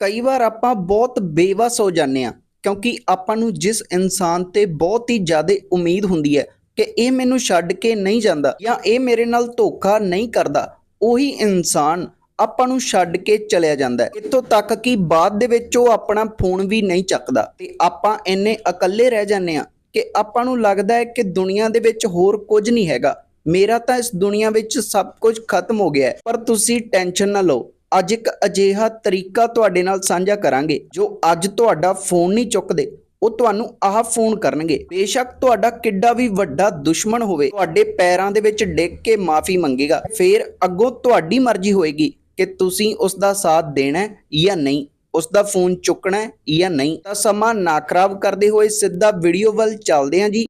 ਕਈ ਵਾਰ ਆਪਾਂ ਬਹੁਤ ਬੇਵਸ ਹੋ ਜਾਂਦੇ ਆ ਕਿਉਂਕਿ ਆਪਾਂ ਨੂੰ ਜਿਸ ਇਨਸਾਨ ਤੇ ਬਹੁਤ ਹੀ ਜ਼ਿਆਦਾ ਉਮੀਦ ਹੁੰਦੀ ਹੈ ਕਿ ਇਹ ਮੈਨੂੰ ਛੱਡ ਕੇ ਨਹੀਂ ਜਾਂਦਾ ਜਾਂ ਇਹ ਮੇਰੇ ਨਾਲ ਧੋਖਾ ਨਹੀਂ ਕਰਦਾ, ਉਹੀ ਇਨਸਾਨ ਆਪਾਂ ਨੂੰ ਛੱਡ ਕੇ ਚਲਿਆ ਜਾਂਦਾ ਹੈ। ਇੱਥੋਂ ਤੱਕ ਕਿ ਬਾਅਦ ਦੇ ਵਿੱਚ ਉਹ ਆਪਣਾ ਫੋਨ ਵੀ ਨਹੀਂ ਚੱਕਦਾ ਤੇ ਆਪਾਂ ਇੰਨੇ ਇਕੱਲੇ ਰਹਿ ਜਾਂਦੇ ਆ ਕਿ ਆਪਾਂ ਨੂੰ ਲੱਗਦਾ ਹੈ ਕਿ ਦੁਨੀਆ ਦੇ ਵਿੱਚ ਹੋਰ ਕੁਝ ਨਹੀਂ ਹੈਗਾ। ਮੇਰਾ ਤਾਂ ਇਸ ਦੁਨੀਆ ਵਿੱਚ ਸਭ ਕੁਝ ਖਤਮ ਹੋ ਗਿਆ ਹੈ, ਪਰ ਤੁਸੀਂ ਟੈਨਸ਼ਨ ਨਾ ਲਓ। ਅੱਜ ਇੱਕ ਅਜਿਹਾ ਤਰੀਕਾ ਤੁਹਾਡੇ ਨਾਲ ਸਾਂਝਾ ਕਰਾਂਗੇ, ਜੋ ਅੱਜ ਤੁਹਾਡਾ ਫੋਨ ਨਹੀਂ ਚੁੱਕਦੇ, ਉਹ ਤੁਹਾਨੂੰ ਆਹ ਫੋਨ ਕਰਨਗੇ। ਬੇਸ਼ੱਕ ਤੁਹਾਡਾ ਕਿੱਡਾ ਵੀ ਵੱਡਾ ਦੁਸ਼ਮਣ ਹੋਵੇ, ਤੁਹਾਡੇ ਪੈਰਾਂ ਦੇ ਵਿੱਚ ਡਿੱਗ ਕੇ ਮਾਫੀ ਮੰਗੇਗਾ, ਫਿਰ ਅੱਗੋਂ ਤੁਹਾਡੀ ਮਰਜ਼ੀ ਹੋਏਗੀ ਕਿ ਤੁਸੀਂ ਉਸ ਦਾ ਸਾਥ ਦੇਣਾ ਹੈ ਜਾਂ ਨਹੀਂ ਉਸ ਦਾ ਫੋਨ ਚੁੱਕਣਾ ਹੈ ਜਾਂ ਨਹੀਂ। ਤਾਂ ਸਮਾਂ ਨਾ ਖਰਾਬ ਕਰਦੇ ਹੋਏ ਸਿੱਧਾ ਵੀਡੀਓ ਵੱਲ ਚੱਲਦੇ ਹਾਂ ਜੀ।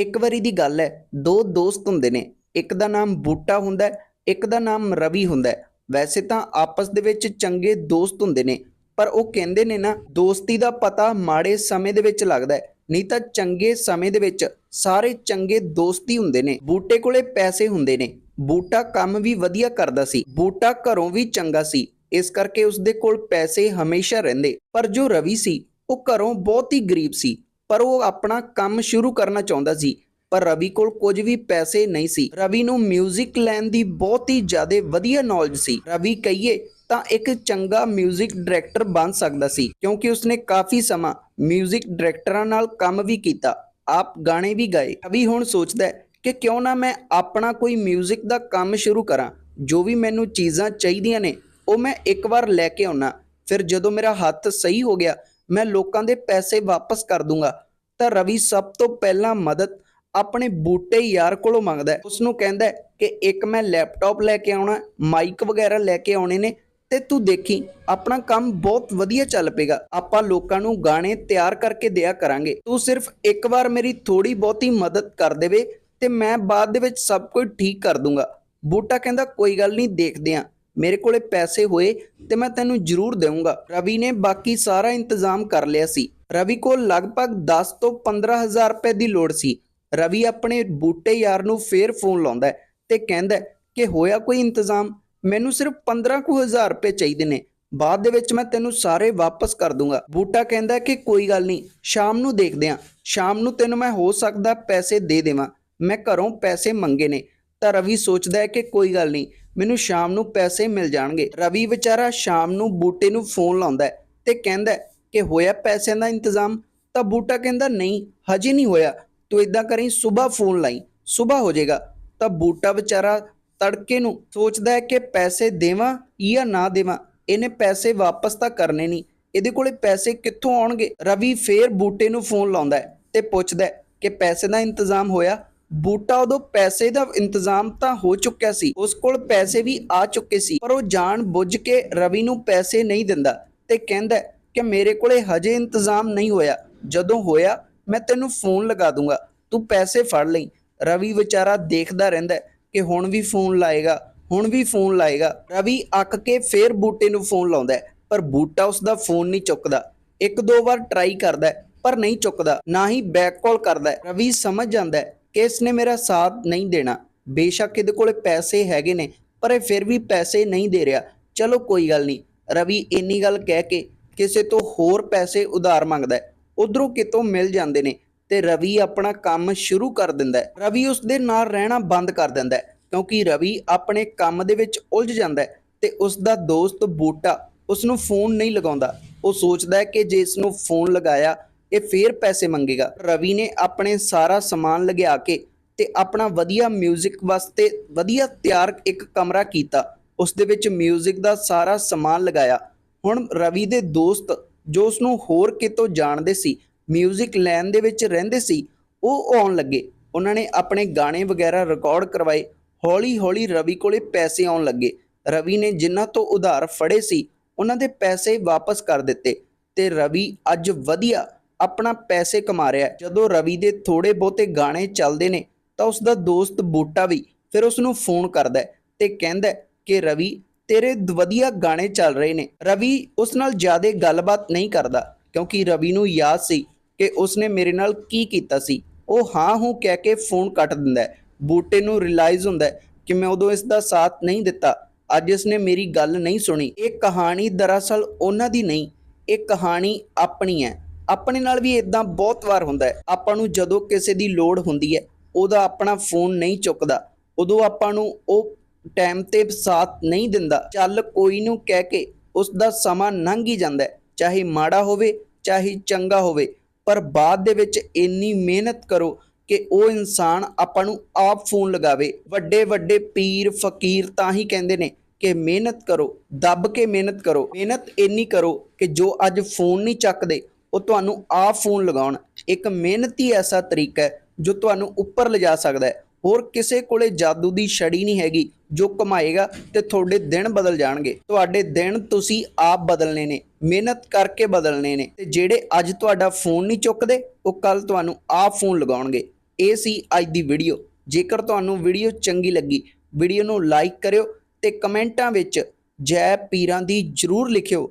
ਇੱਕ ਵਾਰੀ ਦੀ ਗੱਲ ਹੈ, ਦੋ ਦੋਸਤ ਹੁੰਦੇ ਨੇ, ਇੱਕ ਦਾ ਨਾਮ ਬੂਟਾ ਹੁੰਦਾ ਹੈ, ਇੱਕ ਦਾ ਨਾਮ ਰਵੀ ਹੁੰਦਾ ਹੈ। ਵੈਸੇ ਤਾਂ ਆਪਸ ਦੇ ਵਿੱਚ ਚੰਗੇ ਦੋਸਤ ਹੁੰਦੇ ਨੇ, ਪਰ ਉਹ ਕਹਿੰਦੇ ਨੇ ਨਾ, ਦੋਸਤੀ ਦਾ ਪਤਾ ਮਾੜੇ ਸਮੇਂ ਦੇ ਵਿੱਚ ਲੱਗਦਾ ਹੈ, ਨਹੀਂ ਤਾਂ ਚੰਗੇ ਸਮੇਂ ਦੇ ਵਿੱਚ ਸਾਰੇ ਚੰਗੇ ਦੋਸਤੀ ਹੁੰਦੇ ਨੇ, ਬੂਟੇ ਕੋਲੇ ਪੈਸੇ ਹੁੰਦੇ ਨੇ। ਬੂਟਾ ਕੰਮ ਵੀ ਵਧੀਆ ਕਰਦਾ ਸੀ, ਬੂਟਾ ਘਰੋਂ ਵੀ ਚੰਗਾ ਸੀ, ਇਸ ਕਰਕੇ ਉਸਦੇ ਕੋਲ ਪੈਸੇ ਹਮੇਸ਼ਾ ਰਹਿੰਦੇ, ਪਰ ਜੋ ਰਵੀ ਸੀ, ਉਹ ਘਰੋਂ ਬਹੁਤ ਹੀ ਗਰੀਬ ਸੀ। ਪਰ ਉਹ ਆਪਣਾ ਕੰਮ ਸ਼ੁਰੂ ਕਰਨਾ ਚਾਹੁੰਦਾ ਸੀ ਪਰ ਰਵੀ ਕੋਲ ਕੁਝ ਵੀ ਪੈਸੇ ਨਹੀਂ ਸੀ ਰਵੀ ਨੂੰ 뮤직 ਲੈਣ ਦੀ ਬਹੁਤ ਹੀ ਜ਼ਿਆਦਾ ਵਧੀਆ ਨੌਲੇਜ ਸੀ ਰਵੀ ਕਹੀਏ ਤਾਂ ਇੱਕ ਚੰਗਾ 뮤직 ਡਾਇਰੈਕਟਰ ਬਣ ਸਕਦਾ ਸੀ ਕਿਉਂਕਿ ਉਸਨੇ ਕਾਫੀ ਸਮਾਂ 뮤직 ਡਾਇਰੈਕਟਰਾਂ ਨਾਲ ਕੰਮ ਵੀ ਕੀਤਾ ਆਪ ਗਾਣੇ ਵੀ ਗਾਏ ਰਵੀ ਹੁਣ ਸੋਚਦਾ ਹੈ ਕਿ ਕਿਉਂ ਨਾ ਮੈਂ ਆਪਣਾ ਕੋਈ 뮤직 ਦਾ ਕੰਮ ਸ਼ੁਰੂ ਕਰਾਂ ਜੋ ਵੀ ਮੈਨੂੰ ਚੀਜ਼ਾਂ ਚਾਹੀਦੀਆਂ ਨੇ ਉਹ ਮੈਂ ਇੱਕ ਵਾਰ ਲੈ ਕੇ ਆਉਣਾ ਫਿਰ ਜਦੋਂ ਮੇਰਾ ਹੱਥ ਸਹੀ ਹੋ ਗਿਆ ਮੈਂ ਲੋਕਾਂ ਦੇ ਪੈਸੇ ਵਾਪਸ ਕਰ ਦੂੰਗਾ। ਤਾਂ ਰਵੀ ਸਭ ਤੋਂ ਪਹਿਲਾਂ ਮਦਦ ਆਪਣੇ ਬੂਟੇ ਯਾਰ ਕੋਲੋਂ ਮੰਗਦਾ ਹੈ। ਉਸ ਨੂੰ ਕਹਿੰਦਾ ਹੈ ਕਿ ਇੱਕ ਮੈਂ ਲੈਪਟਾਪ ਲੈ ਕੇ ਆਉਣਾ, ਮਾਈਕ ਵਗੈਰਾ ਲੈ ਕੇ ਆਉਣੇ ਨੇ ਤੇ ਤੂੰ ਦੇਖੀ, ਆਪਣਾ ਕੰਮ ਬਹੁਤ ਵਧੀਆ ਚੱਲ ਪੇਗਾ। ਆਪਾਂ ਲੋਕਾਂ ਨੂੰ ਗਾਣੇ ਤਿਆਰ ਕਰਕੇ ਦਿਆ ਕਰਾਂਗੇ। ਤੂੰ ਸਿਰਫ ਇੱਕ ਵਾਰ ਮੇਰੀ ਥੋੜੀ ਬਹੁਤੀ ਮਦਦ ਕਰ ਦੇਵੇ ਤੇ ਮੈਂ ਬਾਅਦ ਦੇ ਵਿੱਚ ਸਭ ਕੁਝ ਠੀਕ ਕਰ ਦੂੰਗਾ। ਬੂਟਾ ਕਹਿੰਦਾ, ਕੋਈ ਗੱਲ ਨਹੀਂ, ਦੇਖਦੇ ਆਂ। ਮੇਰੇ ਕੋਲੇ ਪੈਸੇ ਹੋਏ ਤੇ ਮੈਂ ਤੈਨੂੰ ਜ਼ਰੂਰ ਦੇਵਾਂਗਾ ਰਵੀ ਨੇ ਬਾਕੀ ਸਾਰਾ ਇੰਤਜ਼ਾਮ ਕਰ ਲਿਆ ਸੀ। ਰਵੀ ਕੋਲ ਲਗਭਗ 10 ਤੋਂ 15000 ਰੁਪਏ ਦੀ ਲੋੜ ਸੀ। ਰਵੀ ਆਪਣੇ ਬੂਟੇ ਯਾਰ ਨੂੰ ਫੇਰ ਫੋਨ ਲਾਉਂਦਾ ਤੇ ਕਹਿੰਦਾ ਕਿ ਹੋਇਆ ਕੋਈ ਇੰਤਜ਼ਾਮ? ਮੈਨੂੰ ਸਿਰਫ 15000 ਰੁਪਏ ਚਾਹੀਦੇ ਨੇ। ਬਾਅਦ ਦੇ ਵਿੱਚ ਮੈਂ ਤੈਨੂੰ ਸਾਰੇ ਵਾਪਸ ਕਰ ਦੂੰਗਾ। ਬੂਟਾ ਕਹਿੰਦਾ ਕਿ ਕੋਈ ਗੱਲ ਨਹੀਂ, ਸ਼ਾਮ ਨੂੰ ਦੇਖਦੇ ਆਂ ਸ਼ਾਮ ਨੂੰ ਤੈਨੂੰ ਮੈਂ ਹੋ ਸਕਦਾ ਪੈਸੇ ਦੇ ਦੇਵਾਂ। ਮੈਂ ਘਰੋਂ ਪੈਸੇ ਮੰਗੇ ਨੇ। ਤਾਂ ਰਵੀ ਸੋਚਦਾ ਹੈ ਕਿ ਕੋਈ ਗੱਲ ਨਹੀਂ ਮੈਨੂੰ ਸ਼ਾਮ ਨੂੰ ਪੈਸੇ ਮਿਲ ਜਾਣਗੇ। ਰਵੀ ਵਿਚਾਰਾ ਸ਼ਾਮ ਨੂੰ ਬੂਟੇ ਨੂੰ ਫੋਨ ਲਾਉਂਦਾ ਹੈ ਤੇ ਕਹਿੰਦਾ ਕਿ ਹੋਇਆ ਪੈਸਿਆਂ ਦਾ ਇੰਤਜ਼ਾਮ? ਤਾਂ ਬੂਟਾ ਕਹਿੰਦਾ, ਨਹੀਂ, ਹਜੇ ਨਹੀਂ ਹੋਇਆ। ਤੂੰ ਇਦਾਂ ਕਰੀ ਸਵੇਰ ਫੋਨ ਲਾਈ ਸਵੇਰ ਹੋ ਜਾਏਗਾ। ਤਾਂ ਬੂਟਾ ਵਿਚਾਰਾ ਤੜਕੇ ਨੂੰ ਸੋਚਦਾ ਹੈ ਕਿ ਪੈਸੇ ਦੇਵਾਂ ਜਾਂ ਨਾ ਦੇਵਾਂ। ਇਹਨੇ ਪੈਸੇ ਵਾਪਸ ਤਾਂ ਕਰਨੇ ਨਹੀਂ। ਇਹਦੇ ਕੋਲੇ ਪੈਸੇ ਕਿੱਥੋਂ ਆਉਣਗੇ? ਰਵੀ ਫੇਰ ਬੂਟੇ ਨੂੰ ਫੋਨ ਲਾਉਂਦਾ ਹੈ ਤੇ ਪੁੱਛਦਾ ਕਿ ਪੈਸੇ ਦਾ ਇੰਤਜ਼ਾਮ ਹੋਇਆ? ਬੂਟਾ ਉਦੋਂ ਪੈਸੇ ਦਾ ਇੰਤਜ਼ਾਮ ਤਾਂ ਹੋ ਚੁੱਕਿਆ ਸੀ, ਉਸ ਕੋਲ ਪੈਸੇ ਵੀ ਆ ਚੁੱਕੇ ਸੀ, ਪਰ ਉਹ ਜਾਣ ਬੁੱਝ ਕੇ ਰਵੀ ਨੂੰ ਪੈਸੇ ਨਹੀਂ ਦਿੰਦਾ ਤੇ ਕਹਿੰਦਾ ਕਿ ਮੇਰੇ ਕੋਲੇ ਹਜੇ ਇੰਤਜ਼ਾਮ ਨਹੀਂ ਹੋਇਆ, ਜਦੋਂ ਹੋਇਆ ਮੈਂ ਤੈਨੂੰ ਫੋਨ ਲਗਾ ਦੂੰਗਾ, ਤੂੰ ਪੈਸੇ ਫੜ ਲਈ। ਰਵੀ ਵਿਚਾਰਾ ਦੇਖਦਾ ਰਹਿੰਦਾ ਕਿ ਹੁਣ ਵੀ ਫੋਨ ਲਾਏਗਾ, ਹੁਣ ਵੀ ਫੋਨ ਲਾਏਗਾ। ਰਵੀ ਅੱਕ ਕੇ ਫੇਰ ਬੂਟੇ ਨੂੰ ਫੋਨ ਲਾਉਂਦਾ, ਪਰ ਬੂਟਾ ਉਸ ਦਾ ਫੋਨ ਨਹੀਂ ਚੁੱਕਦਾ। ਇੱਕ ਦੋ ਵਾਰ ਟਰਾਈ ਕਰਦਾ, ਪਰ ਨਹੀਂ ਚੁੱਕਦਾ, ਨਾ ਹੀ ਬੈਕ ਕਾਲ ਕਰਦਾ। ਰਵੀ ਸਮਝ ਜਾਂਦਾ ਇਸ ਨੇ ਮੇਰਾ ਸਾਥ ਨਹੀਂ ਦੇਣਾ। ਬੇਸ਼ੱਕ ਇਹਦੇ ਕੋਲੇ ਪੈਸੇ ਹੈਗੇ ਨੇ, ਪਰ ਇਹ ਫਿਰ ਵੀ ਪੈਸੇ ਨਹੀਂ ਦੇ ਰਿਹਾ। ਚਲੋ ਕੋਈ ਗੱਲ ਨਹੀਂ, ਰਵੀ ਇੰਨੀ ਗੱਲ ਕਹਿ ਕੇ ਕਿਸੇ ਤੋਂ ਹੋਰ ਪੈਸੇ ਉਧਾਰ ਮੰਗਦਾ ਹੈ। ਉਧਰੋਂ ਕਿਤੋਂ ਮਿਲ ਜਾਂਦੇ ਨੇ ਤੇ ਰਵੀ ਆਪਣਾ ਕੰਮ ਸ਼ੁਰੂ ਕਰ ਦਿੰਦਾ ਹੈ। ਰਵੀ ਉਸ ਦੇ ਨਾਲ ਰਹਿਣਾ ਬੰਦ ਕਰ ਦਿੰਦਾ ਹੈ, ਕਿਉਂਕਿ ਰਵੀ ਆਪਣੇ ਕੰਮ ਦੇ ਵਿੱਚ ਉਲਝ ਜਾਂਦਾ ਹੈ ਤੇ ਉਸ ਦਾ ਦੋਸਤ ਬੂਟਾ ਉਸ ਨੂੰ ਫੋਨ ਨਹੀਂ ਲਗਾਉਂਦਾ। ਉਹ ਸੋਚਦਾ ਹੈ ਕਿ ਜੇ ਇਸ ਨੂੰ ਫੋਨ ਲਗਾਇਆ ਇਹ ਫੇਰ ਪੈਸੇ ਮੰਗੇਗਾ ਰਵੀ ਨੇ ਆਪਣੇ ਸਾਰਾ ਸਮਾਨ ਲਗਿਆ ਕੇ ਤੇ ਆਪਣਾ ਵਧੀਆ 뮤직 ਵਾਸਤੇ ਵਧੀਆ ਤਿਆਰ ਇੱਕ ਕਮਰਾ ਕੀਤਾ ਉਸ ਦੇ ਵਿੱਚ 뮤직 ਦਾ ਸਾਰਾ ਸਮਾਨ ਲਗਾਇਆ ਹੁਣ ਰਵੀ ਦੇ ਦੋਸਤ ਜੋ ਉਸ ਨੂੰ ਹੋਰ ਕਿਤੋਂ ਜਾਣਦੇ ਸੀ 뮤직 ਲੈਣ ਦੇ ਵਿੱਚ ਰਹਿੰਦੇ ਸੀ ਉਹ ਆਉਣ ਲੱਗੇ ਉਹਨਾਂ ਨੇ ਆਪਣੇ ਗਾਣੇ ਵਗੈਰਾ ਰਿਕਾਰਡ ਕਰਵਾਏ ਹੌਲੀ ਹੌਲੀ ਰਵੀ ਕੋਲੇ ਪੈਸੇ ਆਉਣ ਲੱਗੇ ਰਵੀ ਨੇ ਜਿਨ੍ਹਾਂ ਤੋਂ ਉਧਾਰ ਫੜੇ ਸੀ ਉਹਨਾਂ ਦੇ ਪੈਸੇ ਵਾਪਸ ਕਰ ਦਿੱਤੇ ਤੇ ਰਵੀ ਅੱਜ ਵਧੀਆ ਆਪਣਾ ਪੈਸੇ ਕਮਾ ਰਿਹਾ ਜਦੋਂ ਰਵੀ ਦੇ ਥੋੜੇ ਬਹੁਤੇ ਗਾਣੇ ਚੱਲਦੇ ਨੇ, ਤਾਂ ਉਸ ਦਾ ਦੋਸਤ ਬੂਟਾ ਵੀ ਫਿਰ ਉਸ ਨੂੰ ਫੋਨ ਕਰਦਾ ਹੈ ਤੇ ਕਹਿੰਦਾ ਕਿ ਰਵੀ, ਤੇਰੇ ਵਧੀਆ ਗਾਣੇ ਚੱਲ ਰਹੇ ਨੇ। ਰਵੀ ਉਸ ਨਾਲ ਜ਼ਿਆਦਾ ਗੱਲਬਾਤ ਨਹੀਂ ਕਰਦਾ, ਕਿਉਂਕਿ ਰਵੀ ਨੂੰ ਯਾਦ ਸੀ ਕਿ ਉਸਨੇ ਮੇਰੇ ਨਾਲ ਕੀ ਕੀਤਾ ਸੀ। ਉਹ ਹਾਂ ਹੂੰ ਕਹਿ ਕੇ ਫੋਨ ਕੱਟ ਦਿੰਦਾ ਹੈ। ਬੂਟੇ ਨੂੰ ਰਿਅਲਾਈਜ਼ ਹੁੰਦਾ ਹੈ ਕਿ ਮੈਂ ਉਦੋਂ ਇਸ ਦਾ ਸਾਥ ਨਹੀਂ ਦਿੱਤਾ। ਅੱਜ ਇਸ ਨੇ ਮੇਰੀ ਗੱਲ ਨਹੀਂ ਸੁਣੀ। ਇਹ ਕਹਾਣੀ ਦਰਅਸਲ ਉਹਨਾਂ ਦੀ ਨਹੀਂ, ਇਹ ਕਹਾਣੀ ਆਪਣੀ ਹੈ। ਆਪਣੇ ਨਾਲ ਵੀ ਇਦਾਂ ਬਹੁਤ ਵਾਰ ਹੁੰਦਾ ਹੈ। ਆਪਾਂ ਨੂੰ ਜਦੋਂ ਕਿਸੇ ਦੀ ਲੋੜ ਹੁੰਦੀ ਹੈ, ਉਹਦਾ ਆਪਣਾ ਫੋਨ ਨਹੀਂ ਚੁੱਕਦਾ। ਉਦੋਂ ਆਪਾਂ ਨੂੰ ਉਹ ਟਾਈਮ ਤੇ ਸਾਥ ਨਹੀਂ ਦਿੰਦਾ। ਚੱਲ ਕੋਈ ਨੂੰ ਕਹਿ ਕੇ ਉਸ ਦਾ ਸਮਾਂ ਲੰਘ ਹੀ ਜਾਂਦਾ ਹੈ। ਚਾਹੇ ਮਾੜਾ ਹੋਵੇ, ਚਾਹੇ ਚੰਗਾ ਹੋਵੇ, ਪਰ ਬਾਅਦ ਦੇ ਵਿੱਚ ਇੰਨੀ ਮਿਹਨਤ ਕਰੋ ਕਿ ਉਹ ਇਨਸਾਨ ਆਪਾਂ ਨੂੰ ਆਪ ਫੋਨ ਲਗਾਵੇ। ਵੱਡੇ ਵੱਡੇ ਪੀਰ, ਫਕੀਰ ਤਾਂ ਹੀ ਕਹਿੰਦੇ ਨੇ ਕਿ ਮਿਹਨਤ ਕਰੋ, ਦੱਬ ਕੇ ਮਿਹਨਤ ਕਰੋ। ਮਿਹਨਤ ਇੰਨੀ ਕਰੋ ਕਿ ਜੋ ਅੱਜ ਫੋਨ ਨਹੀਂ ਚੱਕਦੇ ਉਹ ਤੁਹਾਨੂੰ ਆਪ ਫੋਨ ਲਗਾਉਣ। ਇੱਕ ਮਿਹਨਤੀ ਐਸਾ ਤਰੀਕਾ ਹੈ ਜੋ ਤੁਹਾਨੂੰ ਉੱਪਰ ਲਿਜਾ ਸਕਦਾ ਹੈ। ਹੋਰ ਕਿਸੇ ਕੋਲੇ ਜਾਦੂ ਦੀ ਛੜੀ ਨਹੀਂ ਹੈਗੀ ਜੋ ਕਮਾਏਗਾ ਤੇ ਤੁਹਾਡੇ ਦਿਨ ਬਦਲ ਜਾਣਗੇ। ਤੁਹਾਡੇ ਦਿਨ ਤੁਸੀਂ ਆਪ ਬਦਲਨੇ ਨੇ, ਮਿਹਨਤ ਕਰਕੇ ਬਦਲਨੇ ਨੇ। ਤੇ ਜਿਹੜੇ ਅੱਜ ਤੁਹਾਡਾ ਫੋਨ ਨਹੀਂ ਚੁੱਕਦੇ, ਉਹ ਕੱਲ ਤੁਹਾਨੂੰ ਆਪ ਫੋਨ ਲਗਾਉਣਗੇ। ਇਹ ਸੀ ਅੱਜ ਦੀ ਵੀਡੀਓ। ਜੇਕਰ ਤੁਹਾਨੂੰ ਵੀਡੀਓ ਚੰਗੀ ਲੱਗੀ, ਵੀਡੀਓ ਨੂੰ ਲਾਈਕ ਕਰਿਓ ਤੇ ਕਮੈਂਟਾਂ ਵਿੱਚ ਜੈ ਪੀਰਾਂ ਦੀ ਜਰੂਰ ਲਿਖਿਓ।